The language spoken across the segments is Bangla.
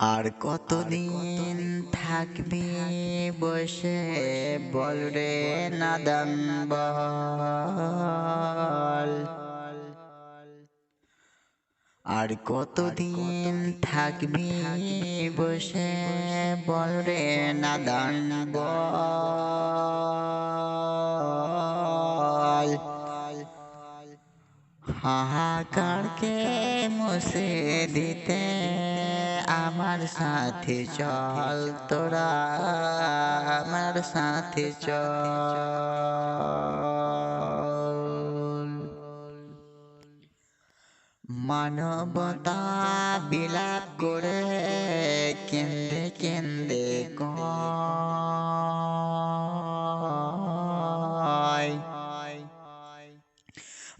আর কতদিন থাকবি বসে বল রে নাদান বল। আর কতদিন থাকবি বসে বল রে নাদান বল। হাহাকারকে মুছে দিতে? আমার সাথে চল তোরা, আমার সাথে চল। মানবতা বিলাপ করে কেন্দে কেন্দে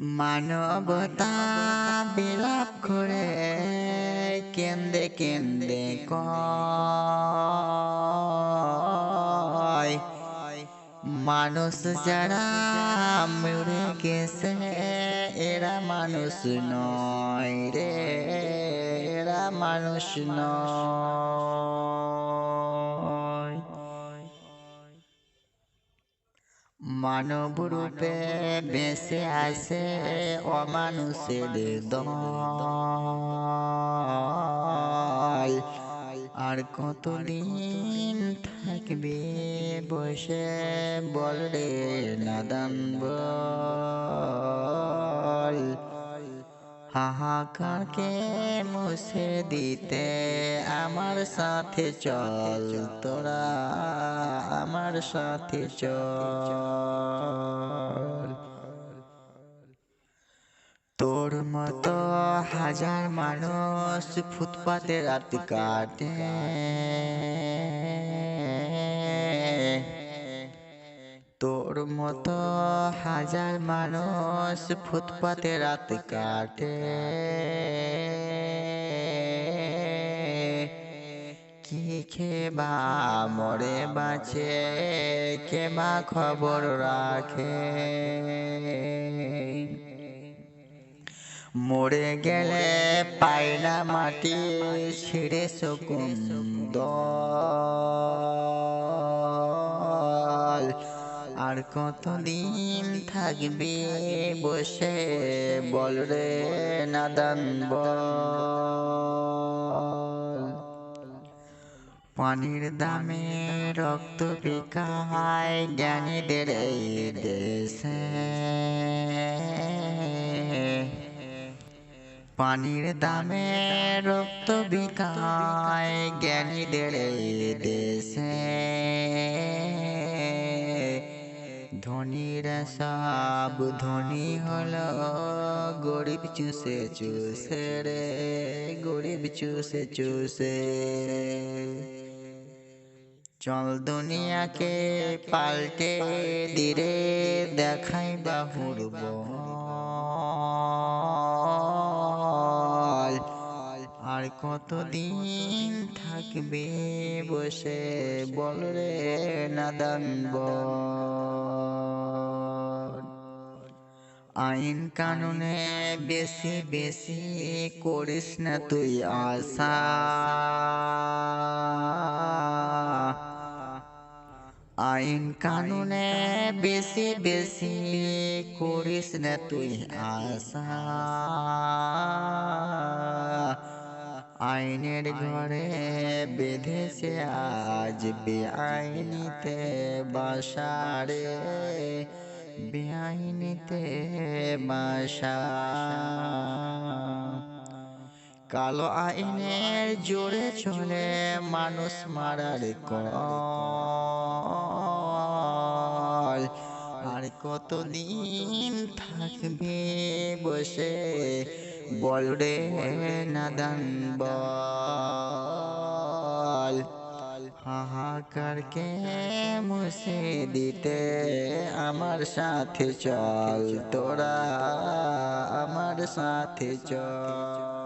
মানবতা বিলাপ করে কেন্দে কেন্দে কয়। মানুষ যারা মরে গেছে, এরা মানুষ নয় রে, এরা মানুষ নয়। মানব রূপে বেঁচে আছে অমানুষের দল। আর কতদিন থাকবে বসে বল রে নাদান বল। হাহাকারকে মুছে দিতে আমার সাথে চল, তোরা আমার সাথে চল। তোর মতো হাজার মানুষ ফুটপাতে রাত কাটে। মতো হাজার মানুষ ফুটপাতে রাত কাটে। কি খেবা, মরে বাঁচে কে বা খবর রাখে। মরে গেলে পায়না মাটি, ছিঁড়ে শকুন আর কতদিন থাকবে? বসে বল রে, নাদান পানির দামে রক্ত বিকায় জ্ঞানীদের এই দেশে। পানির দামে রক্ত বিকায় জ্ঞানীদের এই দেশে। ধনীরা সব ধনী হল গরিব চুষে চুষে রে, গরিব চুষে চুষে চল দুনিয়াকে পাল্টে দিরে দেখাই বাহুর আর কতদিন থাকবে বসে বল রে নাদান বল। আইন কানুনে বেশি বেশি করিস না তুই আশা। আইন কানুনে বেশি বেশি করিস না তুই আশা। আইনের ঘরে বেঁধেছে আজ বেআইনিতে বাসারে বেআইনিতে বাসা কালো আইনের জোরে চলে মানুষ মারার কল। আর কতদিন থাকবে বসে বল রে নাদান বল। হাহাকারকে মুছে দিতে আমার সাথে চল তোরা আমার সাথে চল।